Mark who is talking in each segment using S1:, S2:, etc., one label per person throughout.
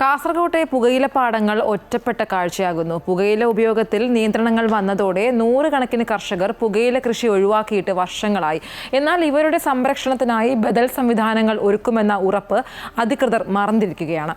S1: കാസർകോട്ടെ പുകയില പാടങ്ങൾ ഒറ്റപ്പെട്ട കാഴ്ചയാകുന്നു. പുകയില ഉപയോഗത്തിൽ നിയന്ത്രണങ്ങൾ വന്നതോടെ നൂറുകണക്കിന് കർഷകർ പുകയില കൃഷി ഒഴിവാക്കിയിട്ട് വർഷങ്ങളായി. എന്നാൽ ഇവരുടെ സംരക്ഷണത്തിനായി ബദൽ സംവിധാനങ്ങൾ ഒരുക്കുമെന്ന ഉറപ്പ് അധികൃതർ മറന്നിരിക്കുകയാണ്.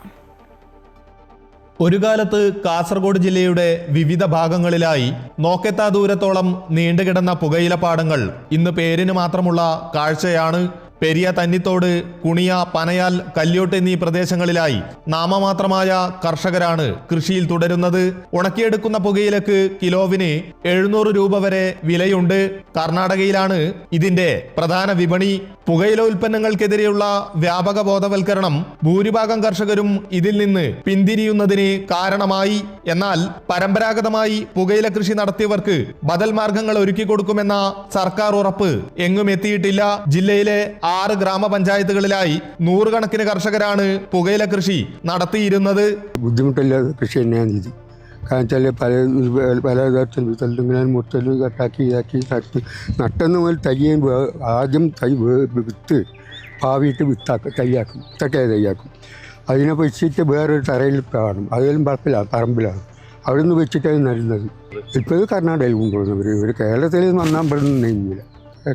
S2: ഒരു കാലത്ത് കാസർഗോഡ് ജില്ലയുടെ വിവിധ ഭാഗങ്ങളിലായി നോക്കെത്താ ദൂരത്തോളം നീണ്ടുകിടന്ന പുകയിലപ്പാടങ്ങൾ ഇന്ന് പേരിന് മാത്രമുള്ള കാഴ്ചയാണ് പെരിയ തന്നിത്തോട് കുണിയ പനയാൽ കല്യോട്ട് എന്നീ പ്രദേശങ്ങളിലായി നാമമാത്രമായ കർഷകരാണ് കൃഷിയിൽ തുടരുന്നത്. ഉണക്കിയെടുക്കുന്ന പുകയിലക്ക് കിലോവിന് എഴുന്നൂറ് രൂപ വരെ വിലയുണ്ട്. കർണാടകയിലാണ് ഇതിന്റെ പ്രധാന വിപണി. പുകയില ഉൽപ്പന്നങ്ങൾക്കെതിരെയുള്ള വ്യാപക ബോധവൽക്കരണം ഭൂരിഭാഗം കർഷകരും ഇതിൽ നിന്ന് പിന്തിരിയുന്നതിന് കാരണമായി. എന്നാൽ പരമ്പരാഗതമായി പുകയില കൃഷി നടത്തിയവർക്ക് ബദൽ മാർഗങ്ങൾ ഒരുക്കി കൊടുക്കുമെന്ന സർക്കാർ ഉറപ്പ് എങ്ങും എത്തിയിട്ടില്ല. ജില്ലയിലെ ആറ് ഗ്രാമപഞ്ചായത്തുകളിലായി നൂറുകണക്കിന് കർഷകരാണ് പുകയില കൃഷി നടത്തിയിരുന്നത്.
S3: ബുദ്ധിമുട്ടില്ലാതെ കൃഷി തന്നെയാണ് ഇത് കാരണം വെച്ചാൽ പല പല തരത്തിൽ ഇങ്ങനെ മുട്ടൽ കട്ടാക്കി ഇതാക്കി തട്ടി നട്ടെന്ന് മുതൽ തയ്യും ആദ്യം തൈ വിത്ത് പാവിയിട്ട് വിത്താക്കും തയ്യാക്കും വിത്തൊക്കെ തയ്യാക്കും അതിനെ വെച്ചിട്ട് വേറൊരു തറയിൽ കാണും അതിലും പറപ്പിലാണ് പറമ്പിലാണ് അവിടെ നിന്ന് വെച്ചിട്ടാണ് നടുന്നത്. ഇപ്പോൾ ഇത് കർണാടകയിൽ കൊണ്ടുവന്നവർ ഇവർ കേരളത്തിൽ വന്നാൽ ഇവിടെ നിന്ന് നീങ്ങില്ല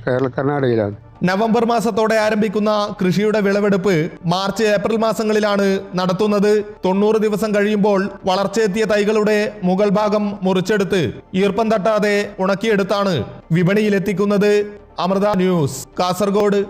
S3: കേരള കർണാടകയിലാണ്.
S2: നവംബർ മാസത്തോടെ ആരംഭിക്കുന്ന കൃഷിയുടെ വിളവെടുപ്പ് മാർച്ച് ഏപ്രിൽ മാസങ്ങളിലാണ് നടത്തുന്നത്. തൊണ്ണൂറ് ദിവസം കഴിയുമ്പോൾ വളർച്ചയെത്തിയ തൈകളുടെ മുകൾ ഭാഗം മുറിച്ചെടുത്ത് ഈർപ്പം തട്ടാതെ ഉണക്കിയെടുത്താണ് വിപണിയിലെത്തിക്കുന്നത്. അമൃത ന്യൂസ് കാസർഗോഡ്.